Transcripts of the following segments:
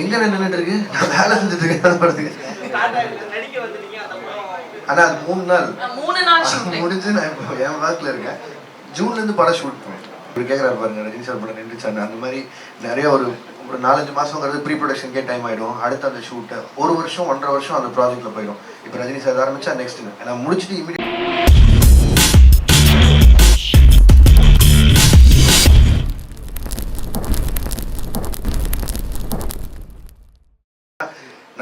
எங்க நின்றுட்டு இருக்கு? நான் வேலை செஞ்சுட்டு இருக்கேன் ஆனா அது மூணு நாள். முடிஞ்சு நான் இப்போ என் ஒர்க்ல இருக்கேன். ஜூன்ல இருந்து படம் ஷூட் பண்ணுவேன். இப்படி கேட்குறாரு பாருங்க ரஜினி சார் படம் நின்றுச்சாங்க அந்த மாதிரி நிறைய ஒரு ஒரு நாலஞ்சு மாசங்கிறது ப்ரீ ப்ரொடக்ஷனுக்கே டைம் ஆயிடும். அடுத்து அந்த ஷூட்டு ஒரு வருஷம் ஒன்றரை வருஷம் அந்த ப்ராஜெக்ட்ல போயிடும். இப்போ ரஜினி சார் ஆரம்பிச்சா நெக்ஸ்ட் நான் முடிச்சுட்டு இமீடியட்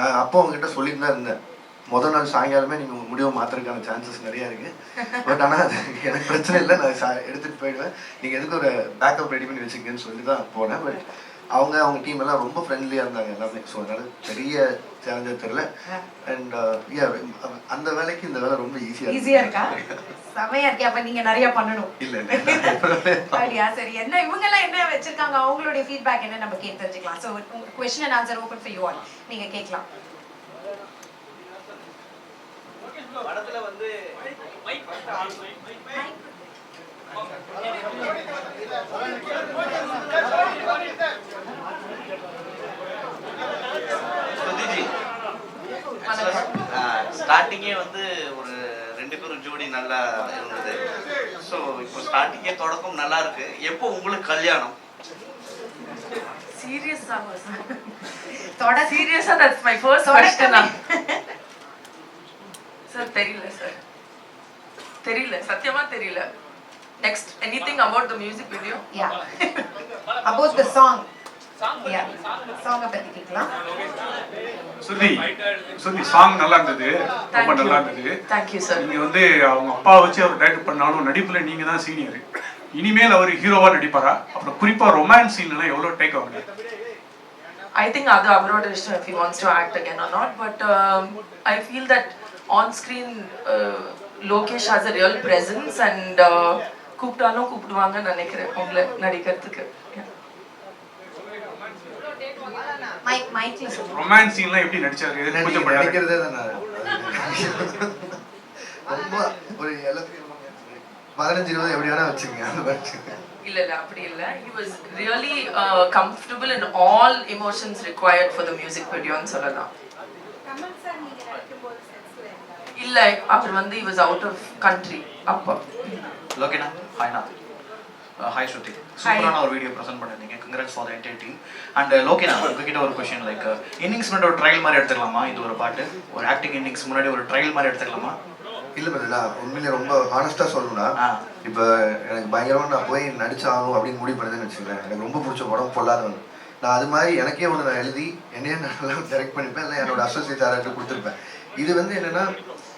நான் அப்போ உங்ககிட்ட சொல்லிட்டு தான் இருந்தேன். முதல் நாள் சாயங்காலமே நீங்கள் உங்க முடிவை மாத்துறதுக்கான சான்சஸ் நிறையா இருக்கு. பட் ஆனால் அது எனக்கு பிரச்சனை இல்லை. நான் சா- எடுத்துட்டு போயிடுவேன். நீங்கள் எதுக்கு ஒரு பேக்கப் ரெடி பண்ணி வச்சுக்கன்னு சொல்லி தான் போனேன். பட் அவங்க அவங்க டீம் எல்லாம் ரொம்ப ஃப்ரெண்ட்லியா இருந்தாங்க எல்லாமே ஸோ அதனால பெரிய சேலஞ்சா தெரியல. அண்ட் அந்த வேலைக்கு இந்த வேலை ரொம்ப ஈஸியா ஈஸியா இருக்கா? செமையா இருக்கே அப்ப நீங்க நிறைய பண்ணணும். இல்ல இல்ல அப்படியா? சரி என்ன இவங்க எல்லாம் என்ன வச்சிருக்காங்க? அவங்களுடைய ஃபீட்பேக் என்ன நம்ம கேட்டு தெரிஞ்சுக்கலாம். So question and answer open for you all நீங்க கேட்கலாம். படத்துல வந்து ஸ்டார்டிங்கே வந்து ஒரு ரெண்டு பேரும் ஜோடி நல்லா இருந்தது. ஸோ இப்போ ஸ்டார்டிங்கே தொடக்கம் நல்லா இருக்கு. எப்போ உங்களுக்கு கல்யாணம்? சீரியஸா தொட சீரியஸா that's my first. Question sir தெரியல சார் தெரியல சத்தியமா தெரியல. Next anything about the music video yeah about the song Shruti Shruti song நல்லா இருந்தது. ரொம்ப. நல்லா இருந்தது. நீங்க வந்து அவங்க அப்பா வச்சு அவர் டைரக்ட் பண்ணாலும் நடிப்புல நீங்க தான் சீனியர் இனிமேல் அவர் ஹீரோவா நடிப்பாரா? அப்புறம் குறிப்பா ரொமான்ஸ் சீன் எல்லாம் எவ்வளவு டேக் ஆகுது? I think அது அவரோட இஷ்டம் to act again or not. But um, I feel that on screen uh, Lokesh has a real presence and uh, கூப்பிட்டாலும் கூப்பிடுவாங்கன்னு நினைக்கிறேன் உங்களை நடிக்கிறதுக்கு. ரொமான்ஸ் சீன்லாம் எப்படி நடிச்சாரு? எது கொஞ்சம் பண்ணாரு நினைக்கிறதே தான் ரொம்ப ஒரு பதினஞ்சு இருபது எப்படி வேணா வச்சுங்க இல்ல இல்ல அப்படி இல்ல. He was really uh, comfortable in all emotions required for the music video ன்னு சொல்லலாம். இல்ல அவர் வந்து he was out of country அப்போ. லோகேனா ஹாய்னா ஹாய் ஸ்ருதி சூப்பரான ஒரு வீடியோ ப்ரெசென்ட் பண்ணிருந்தீங்க congrats for the entire team and லோகேனா உங்ககிட்ட ஒரு கொஸ்டின் லைக் இன்னிங்ஸ் முன்னாடி ஒரு ட்ரையல் மாதிரி எடுத்துக்கலாமா? இது ஒரு பாட்டு. ஒரு ஆக்டிங் இன்னிங்ஸ் முன்னாடி ஒரு ட்ரையல் மாதிரி எடுத்துக்கலாமா? இல்ல பதிலா உண்மையிலே ரொம்ப ஹானஸ்டா சொல்லணும்னா. இப்ப எனக்கு பயங்கரமா நான் போய் நடிச்சாகணும் அப்படின்னு முடிவு பண்ணதுன்னு வச்சுக்கோங்களேன். எனக்கு ரொம்ப பிடிச்ச படம் பொல்லாதவன். நான் அது மாதிரி எனக்கே ஒன்று நான் எழுதி என்னையே நான் நல்லா டைரக்ட் பண்ணிப்பேன் இல்லை என்னோட அசோசியேட் யாராவது கொடுத்துருப்பேன். இது வந்து என்னன்னா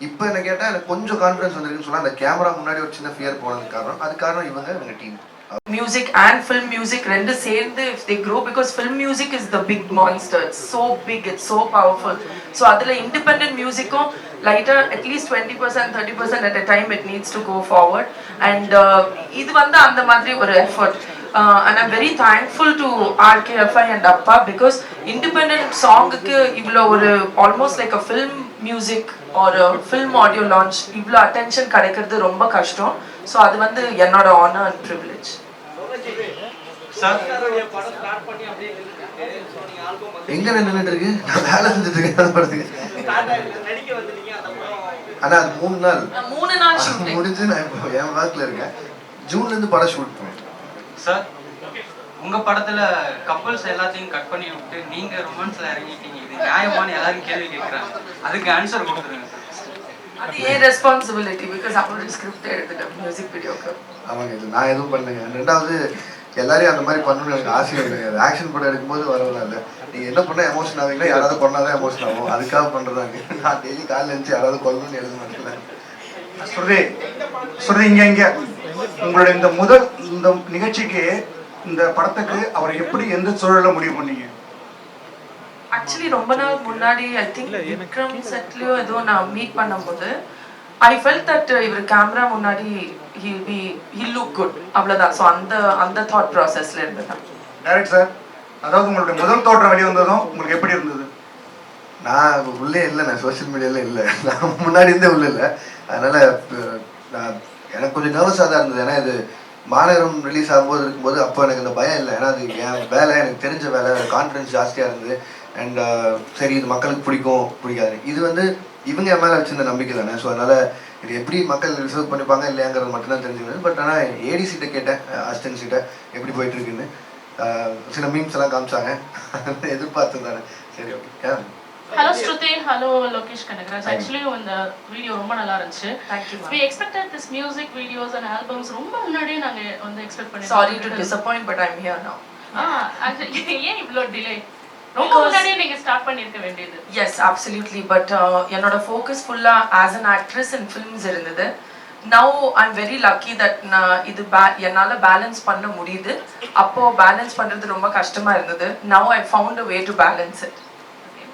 இப்போ என்ன கேட்டால் எனக்கு கொஞ்சம் கான்ஃபிடன்ஸ் வந்திருக்குன்னு சொன்னால் அந்த கேமரா முன்னாடி ஒரு சின்ன ஃபியர் போனதுக்கு காரணம் அது காரணம் இவங்க இவங்க team music and film music ரெண்டு சேர்ந்து if they grow because film music is the big monster it's so big it's so powerful so அதில் இண்டிபெண்ட் மியூசிக்கும் லைட்டாக at least twenty percent thirty percent at a time it needs to go forward and இது வந்து அந்த மாதிரி ஒரு effort and I'm very thankful to R K F I and அப்பா because independent சாங்குக்கு இவ்வளோ ஒரு almost like a film music a film audio launch இவ்வளோ attention கிடைக்கிறது ரொம்ப கஷ்டம். ஸோ அது வந்து என்னோட நீங்க ஆல்பம் வந்து எங்கே நின்றுட்டு இருக்கு? நான் வேலை செஞ்சுட்டு இருக்கேன் படத்துக்கு. ஆனால் அது மூணு நாள். மூணு நாள் முடிஞ்சு நான் இப்போ என் ஒர்க்ல இருக்கேன். ஜூன்ல இருந்து படம் ஷூட் பண்ணுவேன். சார் உங்க படத்துல கப்பல்ஸ் எல்லாத்தையும் கட் பண்ணி விட்டு நீங்க ரொமான்ஸ்ல இறங்கிட்டீங்க. இது நியாயமான்னு எல்லாரும் கேள்வி கேட்கறாங்க அதுக்கு ஆன்சர் கொடுத்துருங்க. அது ஏன் ரெஸ்பான்சிபிலிட்டி பிகாஸ் அவரோட ஸ்கிரிப்ட் எழுதுட்டேன் மியூசிக் வீடியோக்கு ஆமாங்க இது நான் எதுவும் பண்ணலைங்க. ரெண்டாவது எல்லாரையும் அந்த மாதிரி பண்ணணும்னு எனக்கு ஆசையும் இல்லைங்க ஆக்ஷன் படம் எடுக்கும்போது வரலாம் இல்லை நீங்கள் என்ன பண்ணால் எமோஷன் ஆவீங்களா யாராவது கொண்டாதான் எமோஷன் ஆகும். அதுக்காக பண்ணுறதாங்க நான் டெய்லி காலையில் இருந்துச்சு யாராவது கொல்லணும்னு எழுத மாட்டேன். ஸ்ருதி ஸ்ருதி இங்க இங்க. உங்களுடைய இந்த முதல் இந்த நிகழ்ச்சிக்கு இந்த படத்துக்கு அவர் எப்படி எந்த சூழல்ல முடிவு பண்ணீங்க? ஆக்சுவலி ரொம்ப நாள் முன்னாடி ஐ திங்க் விக்ரம் செட்லயோ ஏதோ நான் மீட் பண்ணும்போது ஐ ஃபெல்ட் தட் இவர் கேமரா முன்னாடி he'll be he'll look good அவ்வளவுதான். ஸோ அந்த அந்த தாட் ப்ராசஸ்ல இருந்தேன் டைரக்ட் சார் அதாவது உங்களுடைய முதல் தோற்றம் வெளிவந்ததும் உங்களுக்கு எப்படி இருந்தது? நான் உள்ளே இல்லை நான் சோஷியல் மீடியால இல்லை. நான் முன்னாடி இருந்தே உள்ள இல்லை. அதனால நான் எனக்கு கொஞ்சம் நர்வஸாக தான் இருந்தது. ஏன்னா இது மாநகரம் ரிலீஸ் ஆகும்போது இருக்கும்போது அப்போ எனக்கு இந்த பயம் இல்லை. ஏன்னா அது என் வேலை எனக்கு தெரிஞ்ச வேலை. கான்ஃபிடன்ஸ் ஜாஸ்தியாக இருந்தது. அண்ட் uh, சரி இது மக்களுக்கு பிடிக்கும். பிடிக்காது இது வந்து இவங்க என் மேலே வச்சிருந்த நம்பிக்கை தானே. ஸோ அதனால் இது எப்படி மக்கள் ரிசர்வ் பண்ணிப்பாங்க இல்லையாங்கிறது மட்டும்தான் தெரிஞ்சுக்கிறது. பட் ஆனால் ஏடிசிட்ட கேட்டேன். அசிஸ்டன்ட் கிட்ட எப்படி போயிட்டு இருக்குன்னு சில மீம்ஸ் எல்லாம் காமிச்சாங்க. எதிர்பார்த்து தானே. சரி okay hello Shruti hello Lokesh Kanagaraj actually இந்த வீடியோ ரொம்ப நல்லா இருந்துச்சு. We expected this music videos and albums ரொம்ப முன்னாடியே நாங்க வந்து எக்ஸ்பெக்ட் பண்ணி sorry to disappoint but I'm here now ஏன் இவ்ளோ டிலே ரொம்ப முன்னாடியே நீங்க ஸ்டார்ட் பண்ணிருக்க வேண்டியது. எஸ் அப்சல்யூட்லி பட் என்னோட ஃபோக்கஸ் ஃபுல்லாக as an actress in films இருந்தது. Now I'm very lucky that நான் இது பே என்னால் பேலன்ஸ் பண்ண முடியுது. அப்போ பேலன்ஸ் பண்ணுறது ரொம்ப கஷ்டமா இருந்தது. Now I found a way to balance it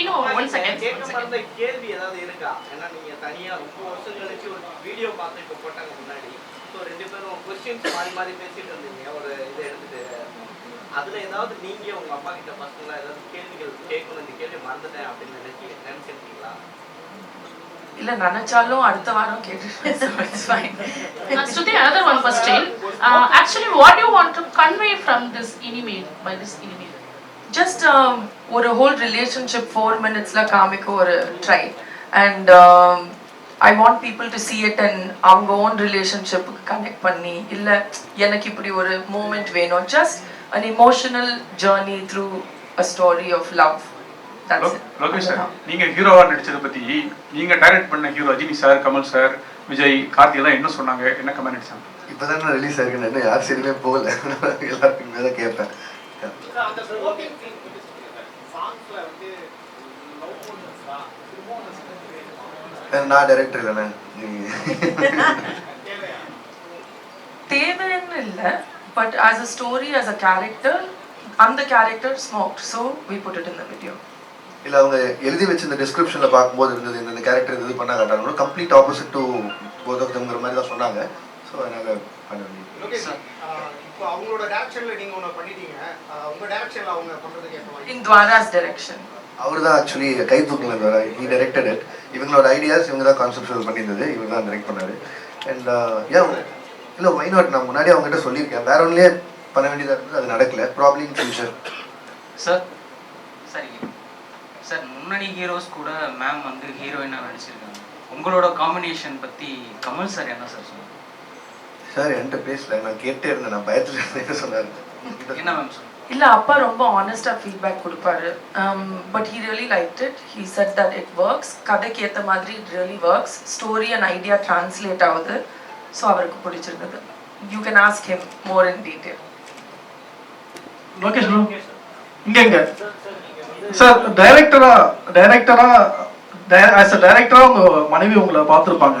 இன்னும் ஒன் செகண்ட் கேட்க மறந்த கேள்வி ஏதாவது இருக்கா? ஏன்னா நீங்க தனியா ரொம்ப வருஷம் கழிச்சு ஒரு வீடியோ பார்த்து இப்போ போட்டாங்க முன்னாடி. ஸோ ரெண்டு பேரும் கொஸ்டின்ஸ் மாறி மாறி பேசிட்டு இருந்தீங்க. ஒரு இதை எடுத்துட்டு. அதுல ஏதாவது நீங்க உங்க அப்பா கிட்ட பசங்களா ஏதாவது கேள்விகள் கேட்கணும் இந்த கேள்வி மறந்துட்டேன் அப்படின்னு நினைச்சு நினைச்சிருக்கீங்களா? இல்லை நினச்சாலும் அடுத்த வாரம் கேட்டு it's fine Uh, another one question. Uh, actually, what do you want to convey from this email, by this email? Just ஒரு ஹோல் ரிலேஷன்ஷிப் ஃபோர் மினிட்ஸில் காமிக்க ஒரு try and I want people to see it and அவங்க own ரிலேஷன்ஷிப்புக்கு connect பண்ணி இல்லை எனக்கு இப்படி ஒரு மூமெண்ட் வேணும். Just an emotional journey through a story of love Lokesh sir நீங்க ஹீரோவா நடிச்சதை பத்தி நீங்க டைரக்ட் பண்ண hero Rajini sir Kamal sir Vijay Karthi எல்லாம் என்ன சொன்னாங்க? என்ன கமெண்ட் அடிச்சாங்க? இப்போ தானே ரிலீஸ் ஆயிருக்கு இன்னும் யார் சரியுமே போகல. எல்லாருக்குமே தான் கேட்பேன் அந்த ஓட்டிங் சாங்ஸ்ல வந்து நான் டைரக்டர் இல்லைண்ணே தேவைன்னு இல்லை but as a story as a character அந்த character smoke so we put it in the video இல்லை அவங்க எழுதி வச்சிருந்த டிஸ்கிரிப்ஷனில் பார்க்கும்போது இருந்தது இந்த கேரக்டர் இது பண்ண காட்டாங்க complete opposite to both of தம்ங்கிற மாதிரி தான் சொன்னாங்க. ஸோ அதனால் பண்ண சார் இப்போ அவங்களோட டேரக்ஷன்ல நீங்க ஒன்று பண்ணிட்டீங்க. உங்க டேரக்ஷன்ல அவங்க பண்றதுக்கு ஏற்ற மாதிரி. இன் துவாராஸ் டைரக்ஷன் அவர் தான் ஆக்சுவலி கை தூக்கல வர ஹி டைரக்டட் இட் இவங்களோட ஐடியாஸ் இவங்க தான் கான்செப்ட் பண்ணியிருந்தது. இவங்க தான் டைரக்ட் பண்ணாரு. அண்ட் ஏன் இல்லை வை நாட் நான் முன்னாடி அவங்ககிட்ட சொல்லியிருக்கேன். வேற ஒன்றுலேயே பண்ண வேண்டியதாக இருந்தது. அது நடக்கல. ப்ராப்ளம் இன் ஃபியூச்சர் சார் சரி சார் முன்னணி ஹீரோஸ் கூட மேம் வந்து ஹீரோயினாக நடிச்சிருக்காங்க. உங்களோட காம்பினேஷன் பற்றி கமல் சார் என்ன சார் சொன்னாங்க சார் என்கிட்ட பேசல. நான் கேட்டே இருந்தேன் நான் பயத்தில் இருந்தேன். சொன்னார்? என்ன மேம் இல்ல அப்பா ரொம்ப ஆனஸ்டா ஃபீட்பேக் கொடுப்பாரு. But he really like it he said that it works கதைக்கு ஏத்த மாதிரி it really works story and idea translate ஆகுது. ஸோ அவருக்கு பிடிச்சிருந்தது. You can ask him more in detail Lokesh இங்க சார் டைரக்டரா டைரக்டரா ஆஸ் அ டைரக்டரா உங்க மனைவி உங்களை பார்த்துருப்பாங்க.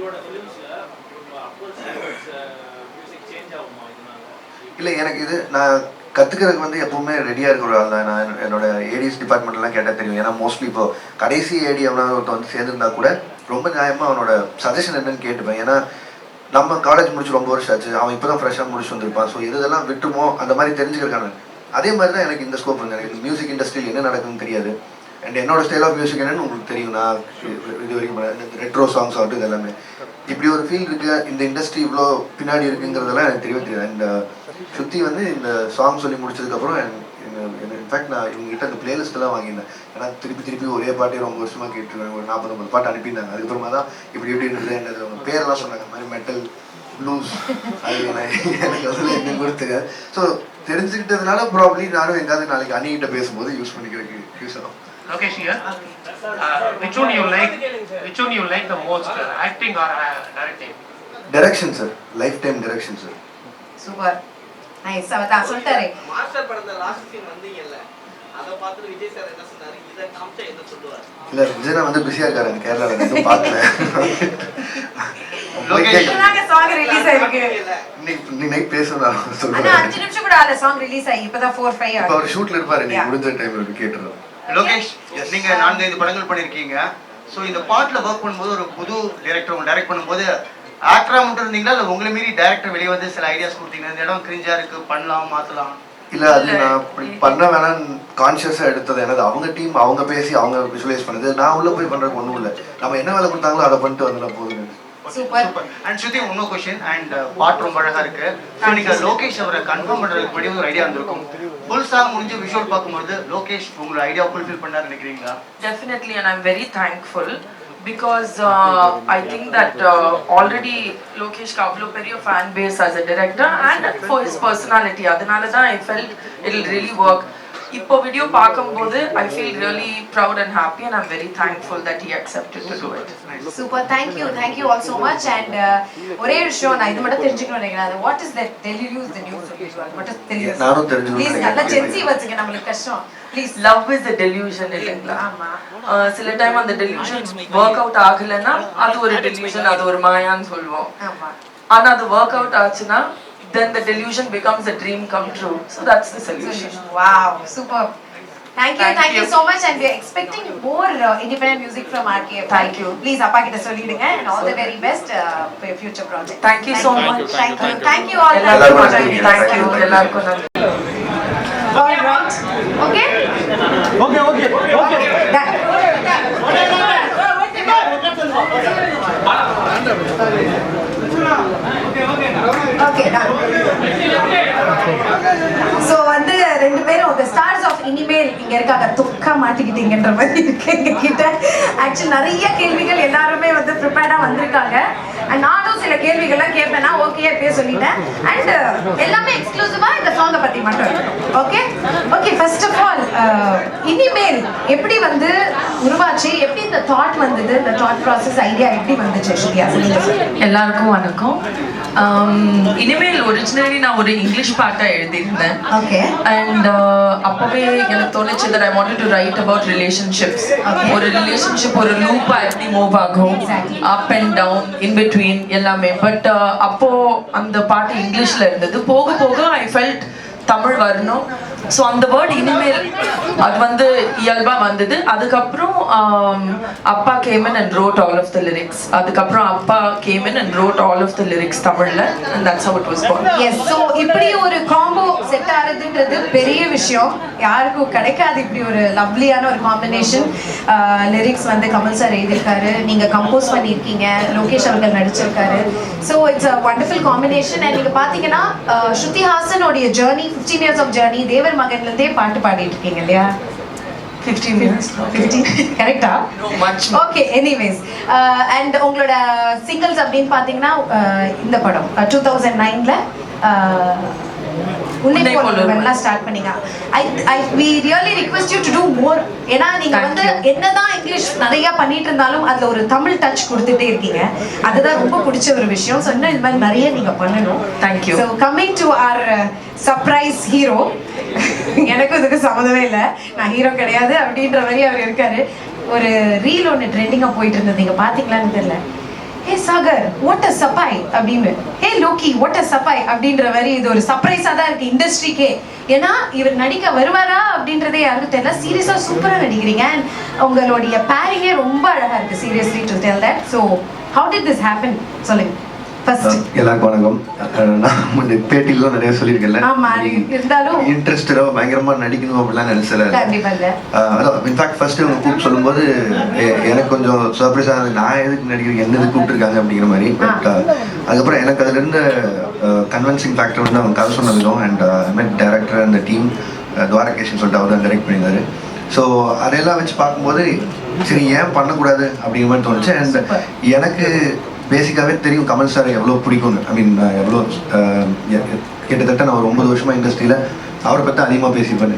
அப்ரோச் மியூசிக் சேஞ்ச் ஆகுமா இதனால இல்லை எனக்கு இது நான் கற்றுக்கிறதுக்கு வந்து எப்பவுமே ரெடியாக இருக்கிற ஒரு ஆள் தான் நான் என்னோட ஏடிஎஸ் டிபார்ட்மெண்ட்லாம் கேட்டால் தெரியும். ஏன்னா மோஸ்ட்லி இப்போ கடைசி ஏடி அவனால ஒருத்தன் வந்து சேர்ந்துருந்தா கூட ரொம்ப நியாயமாக அவனோட சஜஷன் என்னன்னு கேட்டுப்பேன். ஏன்னா நம்ம காலேஜ் முடிச்சு ரொம்ப வருஷம் ஆச்சு. அவன் இப்போ தான் ஃப்ரெஷ்ஷாக முடிச்சு வந்திருப்பான். ஸோ இதெல்லாம் விட்டுமோ அந்த மாதிரி தெரிஞ்சுக்கிறக்கான அதே மாதிரி தான் எனக்கு இந்த ஸ்கோப் இருந்தது எனக்கு மியூசிக் இண்டஸ்ட்ரியில் என்ன நடக்குதுன்னு தெரியாது. அண்ட் என்னோட ஸ்டைல் ஆஃப் மியூசிக் என்னன்னு உங்களுக்கு தெரியும். நான் இது- வரைக்கும் ரெட்ரோ சாங்ஸ் ஆகட்டும் இது எல்லாமே இப்படி ஒரு ஃபீல் இருக்கு. இந்த இண்டஸ்ட்ரி இவ்வளோ பின்னாடி இருக்குங்கிறதெல்லாம் எனக்கு தெரியவே தெரியாது அண்ட் uh, சுற்றி வந்து இந்த சாங் சொல்லி முடிச்சதுக்கப்புறம் இன்ஃபேக்ட் நான் இவங்ககிட்ட அந்த பிளேலிஸ்ட்லாம் வாங்கியிருந்தேன். ஏன்னா திருப்பி திருப்பி ஒரே பாட்டே ரொம்ப வருஷமாக கேட்டுருவேன் ஒரு நாற்பது ஐம்பது பாட்டு அனுப்பியிருந்தாங்க. அதுக்கப்புறமா தான் இப்படி எப்படி இருந்தது என்னது அவங்க பேரெல்லாம் சொன்னாங்க. மாதிரி மெட்டல் ப்ளூஸ் அது நான் எனக்கு அதில் என்ன கொடுத்துங்க ஸோ தெரிஞ்சுக்கிட்டதுனால ப்ராப்ளி நானும் எங்காவது நாளைக்கு அணிகிட்ட பேசும்போது யூஸ் பண்ணிக்கிறதுக்கு யூஸ் ஆகும். Lokesh here. Uh, which one you like? Which one you like the most? Uh, acting or uh, directing? Direction sir life time direction sir super nice அவர் தான் சொல்லிட்டாரு. மாஸ்டர் படத்துல last scene வந்தீங்கல்ல அதை பார்த்துட்டு Vijay sir என்ன சொன்னாரு? இதை காமிச்சா என்ன சொல்லுவார்? இல்லை விஜயனா வந்து பிஸியாக இருக்காரு கேரளாவில் நான் இன்னும் பார்க்கல. இப்பதாங்க சாங் ரிலீஸ் ஆயிருக்கு. இன்னைக்கு நைட் பேசணும் சொல்லுவேன் அஞ்சு நிமிஷம் கூட ஆல சாங் ரிலீஸ் ஆகி. இப்பதான் ஃபோர் ஃபைவ் இப்போ அவர் ஷூட்ல இருப்பாரு Yeah. முடிஞ்ச டைம்ல போய் கேட்டுருவோம் லோகேஷ் நீங்க நான்கு ஐந்து படங்கள் பண்ணிருக்கீங்க. ஸோ இந்த பாட்டுல ஒர்க் பண்ணும்போது ஒரு புது டைரக்டர் உங்க டைரக்ட் பண்ணும்போது ஆக்டரா மட்டும் இருந்தீங்களா? இல்ல உங்களை மீறி டைரக்டர் வெளியே வந்து சில ஐடியாஸ் கொடுத்தீங்க இந்த இடம் கிரிஞ்சா இருக்கு பண்ணலாம் மாத்தலாம். இல்ல அது நான் அப்படி பண்ண வேணாம் கான்சியஸா எடுத்தது எனது அவங்க டீம் அவங்க பேசி அவங்க விஷுவலைஸ் பண்ணது. நான் உள்ள போய் பண்றதுக்கு ஒண்ணும் இல்ல. நம்ம என்ன வேலை கொடுத்தாங்களோ அதை பண்ணிட்டு வந்துட போதும். சூப்பர் அண்ட் ஸ்ருதி இன்னொரு கொஸ்டின் அண்ட் பாட்டு ரொம்ப அழகா இருக்கு. ஸோ நீங்க லோகேஷ் அவரை கன்ஃபார்ம் பண்றதுக்கு முன்னாடி ஒரு ஐடியா வந்திருக்கும். ஃபுல் சாங் முடிஞ்சு விஷுவல் பார்க்கும்போது லோகேஷ் உங்களோட ஐடியா ஃபுல்ஃபில் பண்ணாரு நினைக்கிறீங்களா? Definitely, and I'm very thankful because uh, I think that uh, already Lokesh Kavlo பெரிய fan base as a director and for his personality. அதனால தான் I felt it'll really work. இப்போ video பார்க்கும்போது I feel really proud and happy and I'm very thankful that he accepted to do it. Super thank you thank you all so much and ஒரே விஷயம் நான் இது மட்டும் தெரிஞ்சுக்கணும் நினைக்கிறேன். What is that டெலியூஸ் த நியூஸ் மட்டும் தெரியும் நானும் தெரிஞ்சுக்கணும் ப்ளீஸ் நல்லா. ஜென்சி வச்சுங்க. நம்மளுக்கு கஷ்டம். ப்ளீஸ் is a delusion இல்லைங்களா? ஆமா. சில டைம் அந்த delusion work out ஆகலைன்னா அது ஒரு delusion அது ஒரு மாயான்னு சொல்லுவோம். ஆமா. ஆனா அது ஒர்க் அவுட் ஆச்சுன்னா then the delusion becomes a dream come true. So that's the solution. Wow, superb. Thank you, thank, thank you. you so much, and we are expecting more uh, independent music from RKF. Thank you. Please, Apa kita solidunga and all so, the very best uh, for your future project. Thank you thank so you. much. Thank you, thank you, thank you. all. Thank you, thank you. All right. Okay. Okay. Okay. Okay. okay. okay. okay. okay. okay. So வந்து ரெண்டு பேரும் the stars of இனிமேல் இங்க இருக்காங்க. துக்கா மாட்டிக்கிட்டீங்கன்ற மாதிரி இருக்கு எங்க actually நிறைய கேள்விகள் எல்லாருமே வந்து ப்ரிப்பேர்டா வந்திருக்காங்க. அண்ட் நானும் சில கேள்விகள்லாம் கேட்பேன் நான் ஓகே பேச சொல்லிட்டேன். அண்ட் எல்லாமே எக்ஸ்க்ளூசிவா இந்த சாங்கை பத்தி மட்டும் okay okay first of all இனிமேல் எப்படி வந்து உருவாச்சு? எப்படி இந்த தாட் வந்தது? இந்த தாட் ப்ராசஸ் ஐடியா எப்படி வந்துச்சு ஸ்ருதியா? எல்லாருக்கும் வணக்கம். Um, இனிமேல் ஒரிஜினலி நான் ஒரு இங்கிலீஷ் பாட்டை எழுதியிருந்தேன். ஓகே அண்ட் அப்பவே எனக்கு தோணுச்சு that I wanted to write about relationships. ஒரு ரிலேஷன்ஷிப் ஒரு லூப்பா எப்படி மூவ் ஆகும்? Up and down in between எல்லாமே. பட் uh, அப்போ அந்த பாட்டு இங்கிலீஷ்ல இருந்தது. போக போக ஐ ஃபெல்ட் தமிழ் வரணும். ஸோ அந்த வேர்ட் இனிமேல் அது வந்து இயல்பா வந்தது. அதுக்கப்புறம் um, அப்பா came in and wrote all of the lyrics அதுக்கப்புறம் அப்பா came in and wrote all of the lyrics தமிழ்ல and that's how it was yes so இப்படி ஒரு காம்போ செட் ஆகுதுன்றது பெரிய விஷயம். யாருக்கும் கிடைக்காது இப்படி ஒரு லவ்லியான ஒரு காம்பினேஷன் லிரிக்ஸ் uh, வந்து கமல் சார் எழுதியிருக்காரு. நீங்க கம்போஸ் பண்ணியிருக்கீங்க. லோகேஷ் அவர்கள் நடிச்சிருக்காரு. So it's a wonderful combination and நீங்கள் பாத்தீங்கன்னா uh, Shruti ஹாசனோடைய journey fifteen years of journey தேவர் மகன்லேருந்தே பாட்டு பாடிட்டு இருக்கீங்க இல்லையா 15 minutes ஃபிஃப்டீன் கரெக்டா. ஓகே எனிவேஸ் அண்ட் உங்களோட சிங்கிள்ஸ் அப்படின்னு பார்த்தீங்கன்னா uh, இந்த படம் டூ தௌசண்ட் நைனில் உன்னை ஸ்டார்ட் பண்ணீங்க. I I we really request you to do more ஏன்னா நீங்க வந்து. என்னதான் இங்கிலீஷ் நிறைய பண்ணிட்டு இருந்தாலும் அதுல ஒரு தமிழ் டச் கொடுத்துட்டே இருக்கீங்க. அதுதான் ரொம்ப பிடிச்ச ஒரு விஷயம். ஸோ இன்னும் இது மாதிரி நிறைய நீங்க பண்ணணும். You. So coming to our surprise hero எனக்கும் இதுக்கு சம்மந்தமே இல்லை. நான் ஹீரோ கிடையாது அப்படின்ற மாதிரி அவர் இருக்காரு. ஒரு ரீல் ஒன்று ட்ரெண்டிங்காக போயிட்டு இருந்தது. நீங்க பாத்தீங்களான்னு தெரியல. ஹே சாகர் வாட் அ சப்பாய் அப்படின்னு. லோக்கி வாட் அ சப்பாய் அப்படின்ற மாதிரி இது ஒரு சர்ப்ரைஸாக தான் இருக்கு இண்டஸ்ட்ரிக்கே ஏன்னா இவர் நடிக்க வருவாரா அப்படின்றதே யாருக்கும் தெரியல. சீரியஸாக சூப்பராக நடிக்கிறீங்க. அண்ட் உங்களுடைய பேரிங்கே ரொம்ப அழகா இருக்கு. Seriously to tell that so how did this happen சொல்லுங்க. எல்லாருக்கும் வணக்கம். நான் பேட்டிலாம் நிறைய சொல்லியிருக்கேன்ல. இன்ட்ரெஸ்டடோ பயங்கரமா நடிக்கணும் அப்படிலாம் நினைச்சல. இன்ஃபேக்ட் ஃபர்ஸ்ட் இவங்க கூப்பிட்டு சொல்லும்போது எனக்கு கொஞ்சம் சர்ப்ரைஸாக இருந்தது. நான் எதுக்கு நடிக்கிறேன் என்ன எதுக்கு கூப்பிட்டுருக்காங்க அப்படிங்கிற மாதிரி. பட் அதுக்கப்புறம் எனக்கு அதுல இருந்த கன்வென்சிங் ஃபேக்டர் வந்து அவங்க கதை சொன்ன விதம் அண்ட் மெட் டேரக்டர் அந்த டீம் துவாரகேஷன் சொல்லிட்டு அவர் தான் டைரக்ட் பண்ணியிருந்தாரு. ஸோ அதையெல்லாம் வச்சு பார்க்கும்போது சரி ஏன் பண்ணக்கூடாது அப்படிங்கிற மாதிரி தோணுச்சு. அண்ட் எனக்கு பேசிக்காகவே தெரியும் கமல் சார் எவ்வளோ பிடிக்கும்னு. ஐ மீன் எவ்வளோ எ- கிட்டத்தட்ட நான் ஒரு ஒன்பது வருஷமாக இண்டஸ்ட்ரியில் அவரை பற்றி அதிகமாக பேசியிருப்பேன்.